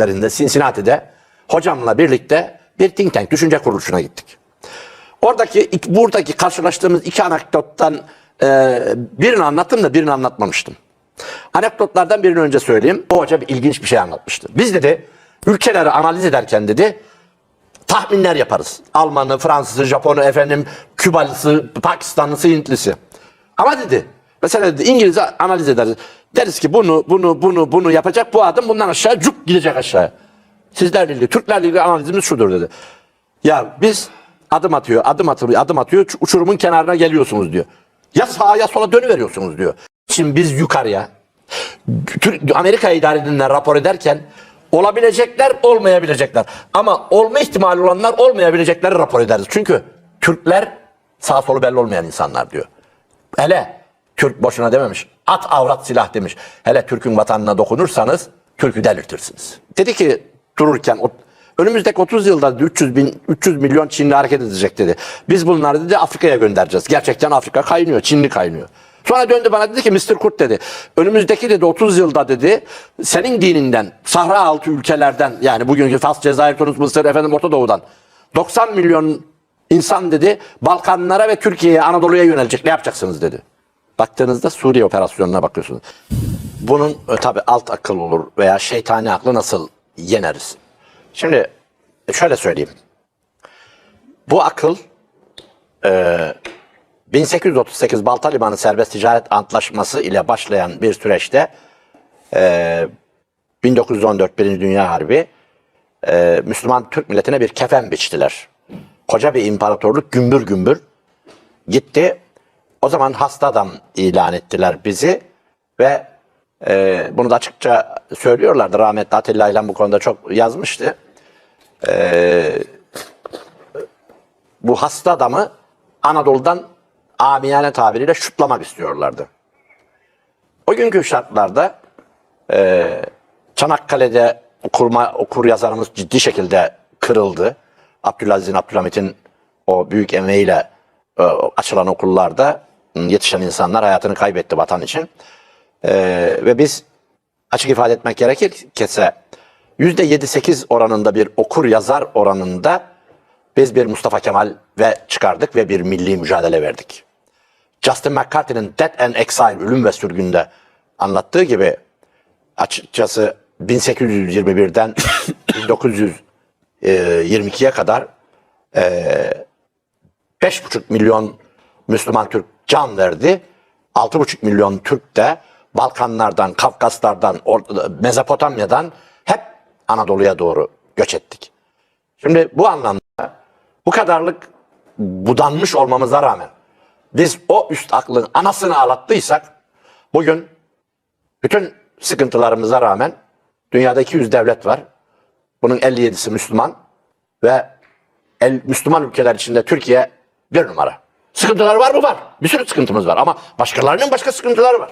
Lerinde Cincinnati'de hocamla birlikte bir think tank düşünce kuruluşuna gittik. Oradaki buradaki karşılaştığımız iki anekdottan e, birini anlattım da birini anlatmamıştım. Anekdotlardan birini önce söyleyeyim. O hoca bir ilginç bir şey anlatmıştı. Biz dedi ülkeleri analiz ederken dedi tahminler yaparız. Almanı, Fransızı, Japonu, efendim Kübalısı, Pakistanlısı, Hintlisi. Ama dedi mesela dedi İngiliz'i analiz ederiz. Deriz ki bunu, bunu, bunu, bunu yapacak bu adım bundan aşağı cuk gidecek aşağı. Sizlerle ilgili, Türklerle ilgili analizimiz şudur dedi. Ya biz adım atıyor, adım atıyor, adım atıyor, uçurumun kenarına geliyorsunuz diyor. Ya sağa ya sola dönüveriyorsunuz diyor. Şimdi biz yukarıya, Amerika idare edenler rapor ederken olabilecekler, olmayabilecekler. Ama olma ihtimali olanlar olmayabilecekleri rapor ederiz. Çünkü Türkler sağ solu belli olmayan insanlar diyor. Hele Türk boşuna dememiş. At avrat silah demiş. Hele Türk'ün vatanına dokunursanız Türk'ü delirtirsiniz. Dedi ki dururken o- önümüzdeki 30 yılda 300 bin 300 milyon Çinli hareket edecek dedi. Biz bunları dedi Afrika'ya göndereceğiz. Gerçekten Afrika kaynıyor. Çinli kaynıyor. Sonra döndü bana dedi ki Mr. Kurt dedi. Önümüzdeki dedi 30 yılda dedi senin dininden Sahra altı ülkelerden yani bugünkü Fas, Cezayir, Tunus, Mısır, efendim Orta Doğu'dan 90 milyon insan dedi Balkanlara ve Türkiye'ye, Anadolu'ya yönelecek. Ne yapacaksınız dedi. Baktığınızda Suriye operasyonuna bakıyorsunuz. Bunun e, tabi alt akıl olur veya şeytani aklı nasıl yeneriz? Şimdi e, şöyle söyleyeyim. Bu akıl e, 1838 Balta Limanı Serbest Ticaret Antlaşması ile başlayan bir süreçte e, 1914 Birinci Dünya Harbi e, Müslüman Türk milletine bir kefen biçtiler. Koca bir imparatorluk gümbür gümbür gitti. O zaman hasta adam ilan ettiler bizi ve e, bunu da açıkça söylüyorlardı. Rahmetli Atilla İlhan bu konuda çok yazmıştı. E, bu hasta adamı Anadolu'dan amiyane tabiriyle şutlamak istiyorlardı. O günkü şartlarda e, Çanakkale'de okurma, okur yazarımız ciddi şekilde kırıldı. Abdülaziz'in, Abdülhamit'in o büyük emeğiyle e, açılan okullarda yetişen insanlar hayatını kaybetti vatan için. E, ve biz açık ifade etmek gerekirse %7-8 oranında bir okur yazar oranında biz bir Mustafa Kemal ve çıkardık ve bir milli mücadele verdik. Justin McCarthy'nin Death and Exile, Ölüm ve Sürgün'de anlattığı gibi açıkçası 1821'den 1922'ye kadar eee 5,5 milyon Müslüman Türk can verdi. 6,5 milyon Türk de Balkanlardan, Kafkaslardan, Mezopotamya'dan hep Anadolu'ya doğru göç ettik. Şimdi bu anlamda bu kadarlık budanmış olmamıza rağmen biz o üst aklın anasını ağlattıysak bugün bütün sıkıntılarımıza rağmen dünyada 200 devlet var. Bunun 57'si Müslüman ve el, Müslüman ülkeler içinde Türkiye bir numara. Sıkıntılar var mı? Var. Bir sürü sıkıntımız var ama başkalarının başka sıkıntıları var.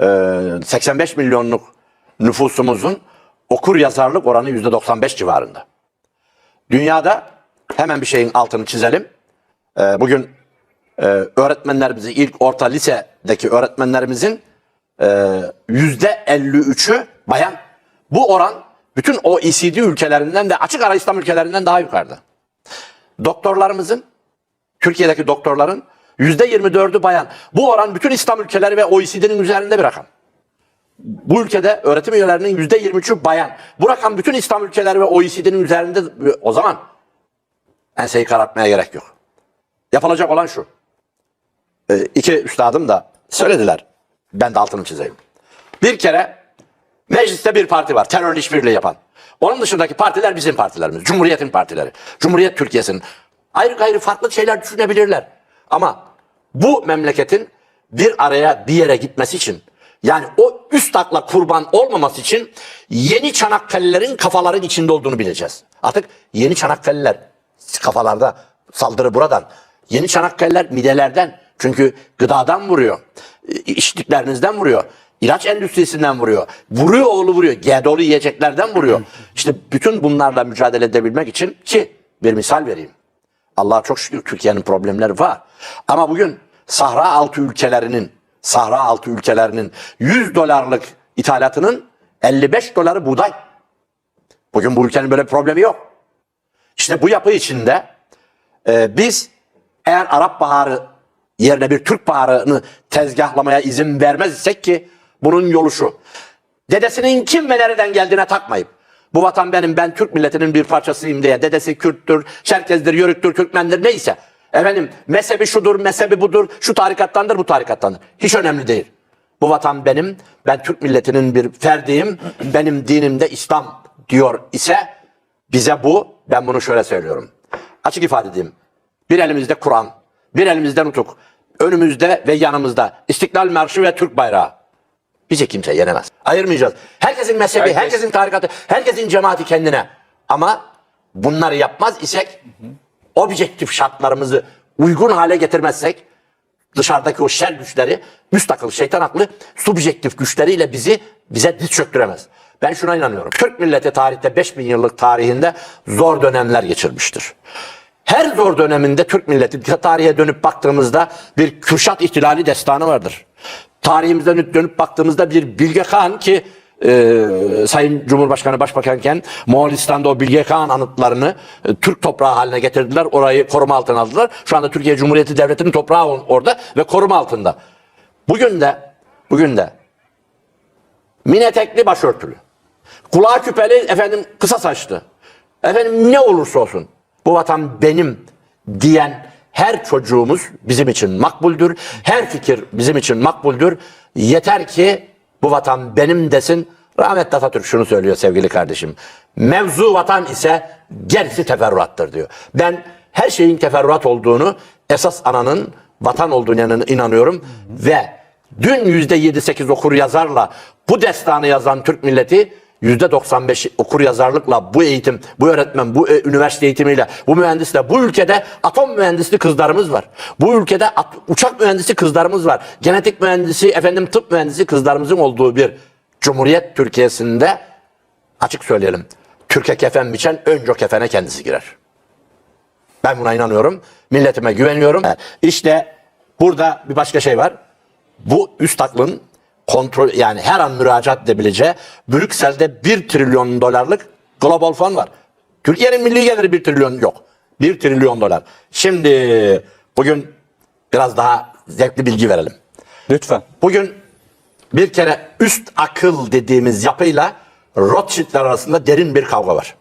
Ee, 85 milyonluk nüfusumuzun okur yazarlık oranı %95 civarında. Dünyada hemen bir şeyin altını çizelim. Ee, bugün e, öğretmenlerimizin ilk orta lisedeki öğretmenlerimizin e, yüzde 53'ü bayan. Bu oran bütün OECD ülkelerinden ve açık ara İslam ülkelerinden daha yukarıda. Doktorlarımızın, Türkiye'deki doktorların yüzde 24'ü bayan. Bu oran bütün İslam ülkeleri ve OECD'nin üzerinde bir rakam. Bu ülkede öğretim üyelerinin yüzde 23'ü bayan. Bu rakam bütün İslam ülkeleri ve OECD'nin üzerinde. O zaman enseyi karartmaya gerek yok. Yapılacak olan şu. Ee, iki üstadım da söylediler. Ben de altını çizeyim. Bir kere mecliste bir parti var. Terörle işbirliği yapan. Onun dışındaki partiler bizim partilerimiz. Cumhuriyetin partileri. Cumhuriyet Türkiye'sinin. Ayrı gayrı farklı şeyler düşünebilirler. Ama bu memleketin bir araya bir yere gitmesi için yani o üst akla kurban olmaması için yeni Çanakkale'lerin kafaların içinde olduğunu bileceğiz. Artık yeni Çanakkale'ler kafalarda saldırı buradan. Yeni Çanakkale'ler midelerden. Çünkü gıdadan vuruyor. içtiklerinizden vuruyor. İlaç endüstrisinden vuruyor. Vuruyor oğlu vuruyor. G-dolu yiyeceklerden vuruyor. İşte bütün bunlarla mücadele edebilmek için ki bir misal vereyim. Allah'a çok şükür Türkiye'nin problemleri var. Ama bugün Sahra altı ülkelerinin Sahra altı ülkelerinin 100 dolarlık ithalatının 55 doları buğday. Bugün bu ülkenin böyle bir problemi yok. İşte bu yapı içinde e, biz eğer Arap Baharı yerine bir Türk Baharı'nı tezgahlamaya izin vermez isek ki bunun yolu şu. Dedesinin kim ve nereden geldiğine takmayıp bu vatan benim ben Türk milletinin bir parçasıyım diye dedesi Kürttür, Çerkezdir, Yörüktür, Türkmendir neyse. Efendim mezhebi şudur, mezhebi budur, şu tarikattandır, bu tarikattandır. Hiç önemli değil. Bu vatan benim, ben Türk milletinin bir ferdiyim, benim dinimde İslam diyor ise bize bu, ben bunu şöyle söylüyorum. Açık ifade edeyim. Bir elimizde Kur'an, bir elimizde nutuk, önümüzde ve yanımızda İstiklal Marşı ve Türk bayrağı. Bizi kimse yenemez. Ayırmayacağız. Herkesin mezhebi, Herkes- herkesin tarikatı, herkesin cemaati kendine. Ama bunları yapmaz isek, objektif şartlarımızı uygun hale getirmezsek, dışarıdaki o şer güçleri, müstakil şeytan aklı, subjektif güçleriyle bizi bize diz çöktüremez. Ben şuna inanıyorum. Türk milleti tarihte 5000 yıllık tarihinde zor dönemler geçirmiştir. Her zor döneminde Türk milleti tarihe dönüp baktığımızda bir Kürşat ihtilali destanı vardır. Tarihimize dönüp, baktığımızda bir Bilge Kağan ki e, Sayın Cumhurbaşkanı Başbakanken Moğolistan'da o Bilge Kağan anıtlarını e, Türk toprağı haline getirdiler. Orayı koruma altına aldılar. Şu anda Türkiye Cumhuriyeti Devleti'nin toprağı orada ve koruma altında. Bugün de bugün de mini etekli başörtülü. Kulağı küpeli efendim kısa saçlı. Efendim ne olursa olsun bu vatan benim diyen her çocuğumuz bizim için makbuldür. Her fikir bizim için makbuldür. Yeter ki bu vatan benim desin. Rahmetli Atatürk şunu söylüyor sevgili kardeşim. Mevzu vatan ise gerisi teferruattır diyor. Ben her şeyin teferruat olduğunu esas ananın vatan olduğunu inanıyorum ve dün yüzde yedi sekiz okur yazarla bu destanı yazan Türk milleti 95 okur yazarlıkla bu eğitim, bu öğretmen, bu e, üniversite eğitimiyle, bu mühendisle, bu ülkede atom mühendisli kızlarımız var. Bu ülkede at- uçak mühendisi kızlarımız var. Genetik mühendisi, efendim tıp mühendisi kızlarımızın olduğu bir Cumhuriyet Türkiye'sinde açık söyleyelim. Türkiye kefen biçen önce kefene kendisi girer. Ben buna inanıyorum. Milletime güveniyorum. İşte burada bir başka şey var. Bu üst aklın kontrol yani her an müracaat edebileceği Brüksel'de 1 trilyon dolarlık global fon var. Türkiye'nin milli geliri 1 trilyon yok. 1 trilyon dolar. Şimdi bugün biraz daha zevkli bilgi verelim. Lütfen. Bugün bir kere üst akıl dediğimiz yapıyla Rothschild'ler arasında derin bir kavga var.